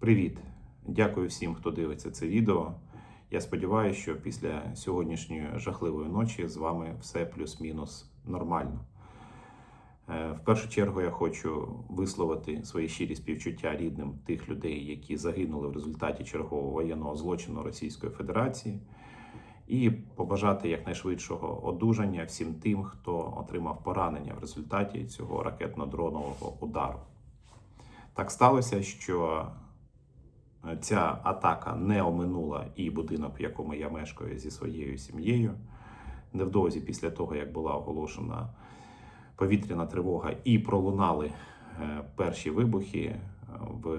Привіт! Дякую всім, хто дивиться це відео. Я сподіваюся, що після сьогоднішньої жахливої ночі з вами все плюс-мінус нормально. Е, В першу чергу я хочу висловити свої щирі співчуття рідним тих людей, які загинули в результаті чергового воєнного злочину Російської Федерації, і побажати якнайшвидшого одужання всім тим, хто отримав поранення в результаті цього ракетно-дронового удару. Так сталося, що ця атака не оминула і будинок, в якому я мешкаю зі своєю сім'єю. Невдовзі після того, як була оголошена повітряна тривога і пролунали е, перші вибухи, е, в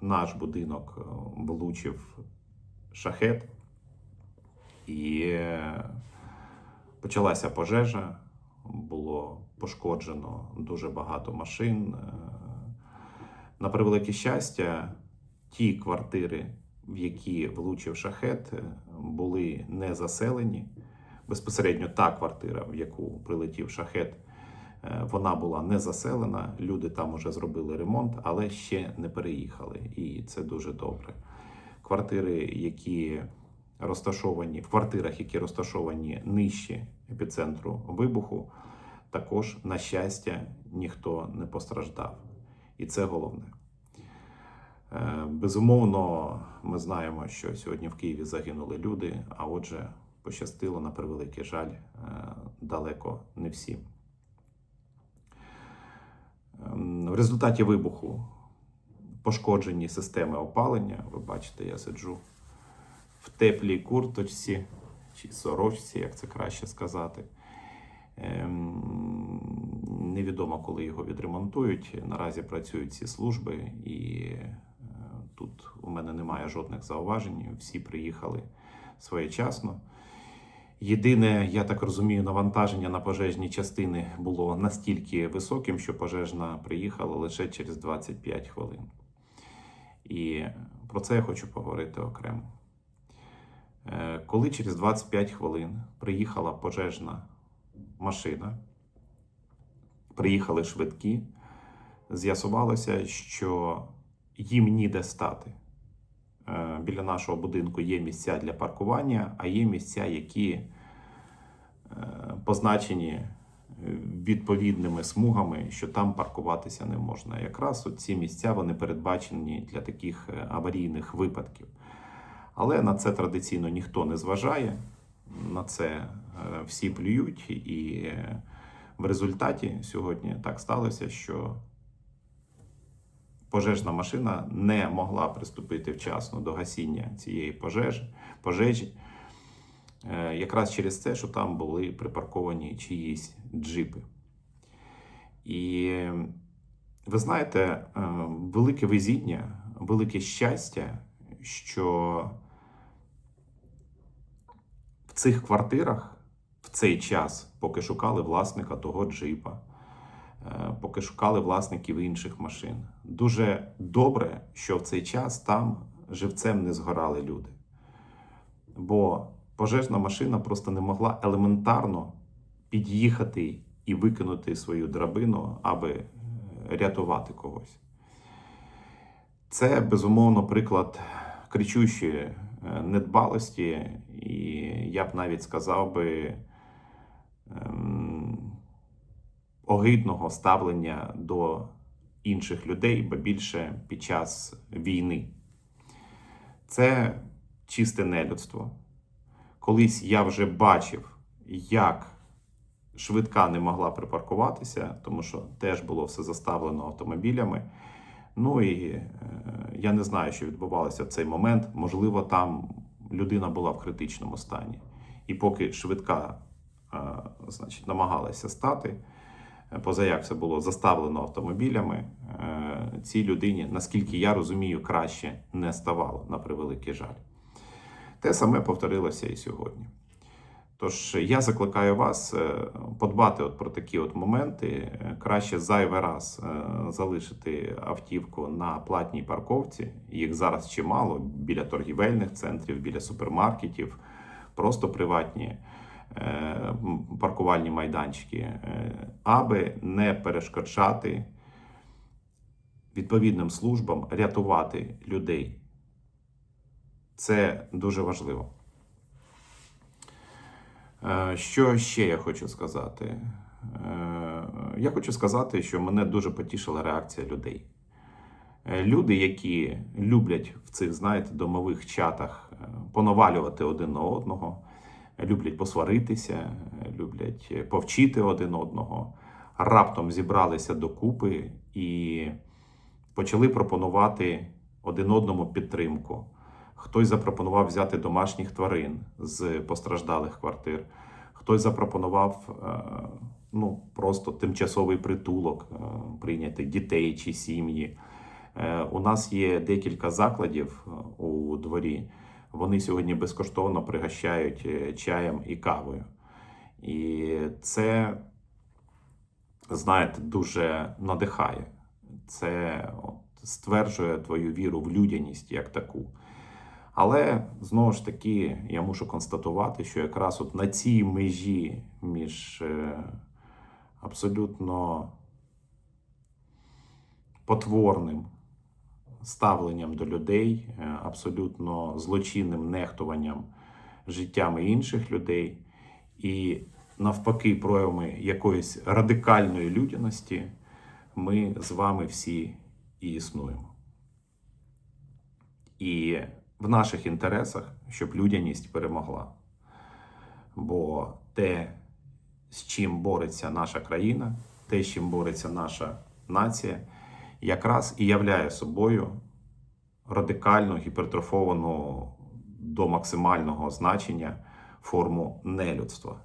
наш будинок е, влучив шахет, і е, почалася пожежа. Було пошкоджено дуже багато машин. Е, На превелике щастя, ті квартири, в які влучив шахет, е, були не заселені. Безпосередньо та квартира, в яку прилетів шахет, е, вона була не заселена. Люди там уже зробили ремонт, але ще не переїхали. І це дуже добре. Квартири, які розташовані в квартирах, які розташовані нижче епіцентру вибуху, також, на щастя, ніхто не постраждав. І це головне. Е, Безумовно, ми знаємо, що сьогодні в Києві загинули люди, а отже, пощастило на превеликий жаль е, далеко не всім. Ем, В результаті вибуху пошкоджені системи опалення. Ви бачите, я сиджу в теплій курточці чи сорочці, як це краще сказати. Ем, Невідомо, коли його відремонтують. Наразі працюють ці служби, і тут у мене немає жодних зауважень. Всі приїхали своєчасно. Єдине, я так розумію, навантаження на пожежні частини було настільки високим, що пожежна приїхала лише через 25 хвилин. І про це я хочу поговорити окремо. Е, Коли через 25 хвилин приїхала пожежна машина, приїхали швидкі, з'ясувалося, що їм ніде стати. Е, Біля нашого будинку є місця для паркування, а є місця, які е, позначені відповідними смугами, що там паркуватися не можна. Якраз ці місця вони передбачені для таких е, аварійних випадків. Але на це традиційно ніхто не зважає, на це е, всі плюють, і е, в результаті сьогодні так сталося, що пожежна машина не могла приступити вчасно до гасіння цієї пожежі, пожежі. Якраз через те, що там були припарковані чиїсь джипи. І ви знаєте, е, велике везіння, велике щастя, що в цих квартирах в цей час, поки шукали власника того джипа, поки шукали власників інших машин, дуже добре, що в цей час там живцем не згорали люди. Бо пожежна машина просто не могла елементарно під'їхати і викинути свою драбину, аби е, рятувати когось. Це безумовно приклад кричущої е, недбалості, і я б навіть сказав би ем, огидного ставлення до інших людей, бо більше під час війни. Це чисте нелюдство. Колись я вже бачив, як швидка не могла припаркуватися, тому що теж було все заставлено автомобілями. Ну і е, я не знаю, що відбувалося в цей момент. Можливо, там людина була в критичному стані. І поки швидка е, значить, намагалася стати, позаяк все було заставлено автомобілями, е, цій людині, наскільки я розумію, краще не ставало на превеликий жаль. Те саме повторилося і сьогодні. Тож я закликаю вас е, подбати от про такі от моменти. Краще зайвий раз е, залишити автівку на платній парковці. Їх зараз чимало біля торгівельних центрів, біля супермаркетів, просто приватні паркувальні майданчики, е, аби не перешкоджати відповідним службам рятувати людей. Це дуже важливо. Е, Що ще я хочу сказати? Е, Я хочу сказати, що мене дуже потішила реакція людей. Е, Люди, які люблять в цих, знаєте, домових чатах е, понавалювати один на одного, люблять посваритися, люблять е, повчити один одного, раптом зібралися докупи і почали пропонувати один одному підтримку. Хтось запропонував взяти домашніх тварин з постраждалих квартир, хтось запропонував е, ну, просто тимчасовий притулок, е, прийняти дітей чи сім'ї. У нас є декілька закладів у дворі. Вони сьогодні безкоштовно пригощають е, чаєм і кавою. І це, знаєте, дуже надихає. Це от, стверджує твою віру в людяність як таку. Але знову ж таки я мушу констатувати, що якраз от на цій межі між е, абсолютно потворним ставленням до людей, е, абсолютно злочинним нехтуванням життями інших людей і навпаки проявами якоїсь радикальної людяності, ми з вами всі і існуємо. І в наших інтересах, щоб людяність перемогла. Бо те, з чим бореться наша країна, те, з чим бореться наша нація, якраз і являє собою радикально гіпертрофовану до максимального значення форму нелюдства.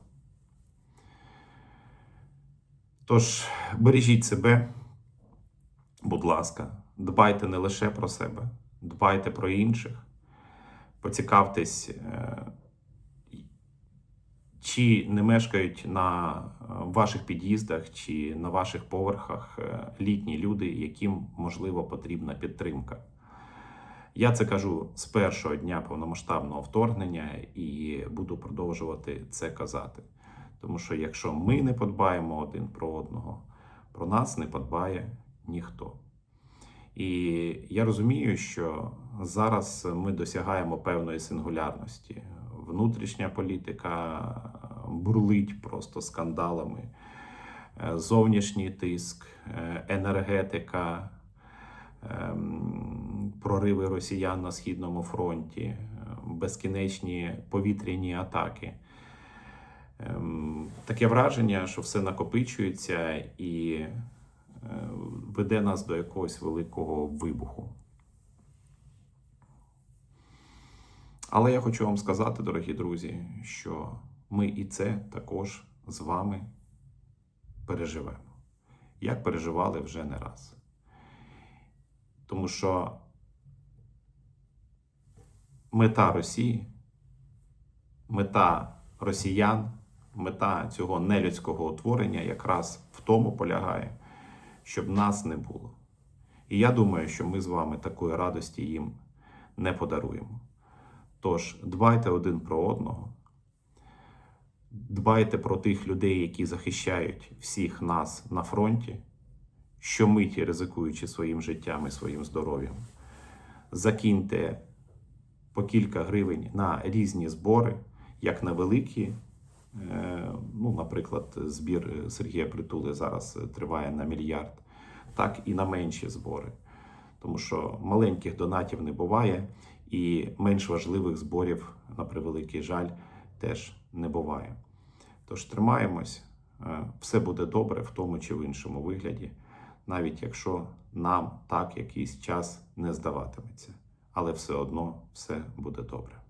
Тож бережіть себе, будь ласка, дбайте не лише про себе, дбайте про інших, поцікавтесь, е, чи не мешкають на е, ваших під'їздах чи на ваших поверхах е, літні люди, яким можливо потрібна підтримка. Я це кажу з першого дня повномасштабного вторгнення і буду продовжувати це казати. Тому що якщо ми не подбаємо один про одного, про нас не подбає ніхто. І я розумію, що зараз ми досягаємо певної сингулярності. Внутрішня політика бурлить просто скандалами, Е, зовнішній тиск, е, енергетика, ем, прориви росіян на східному фронті, е, безкінечні повітряні атаки. Ем, Таке враження, що все накопичується і веде нас до якогось великого вибуху. Але я хочу вам сказати, дорогі друзі, що ми і це також з вами переживемо. Як переживали вже не раз. Тому що мета Росії, мета росіян, мета цього нелюдського утворення якраз в тому полягає, щоб нас не було. І я думаю, що ми з вами такої радості їм не подаруємо. Тож дбайте один про одного, дбайте про тих людей, які захищають всіх нас на фронті, щомиті ризикуючи своїм життям і своїм здоров'ям. Закиньте по кілька гривень на різні збори, як на великі. е, Ну, наприклад, збір Сергія Притули зараз триває на мільярд, так і на менші збори. Тому що маленьких донатів не буває, і менш важливих зборів, на превеликий жаль, теж не буває. Тож тримаємось, е, все буде добре в тому чи в іншому вигляді, навіть якщо нам так якийсь час не здаватиметься. Але все одно все буде добре.